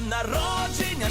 днем народження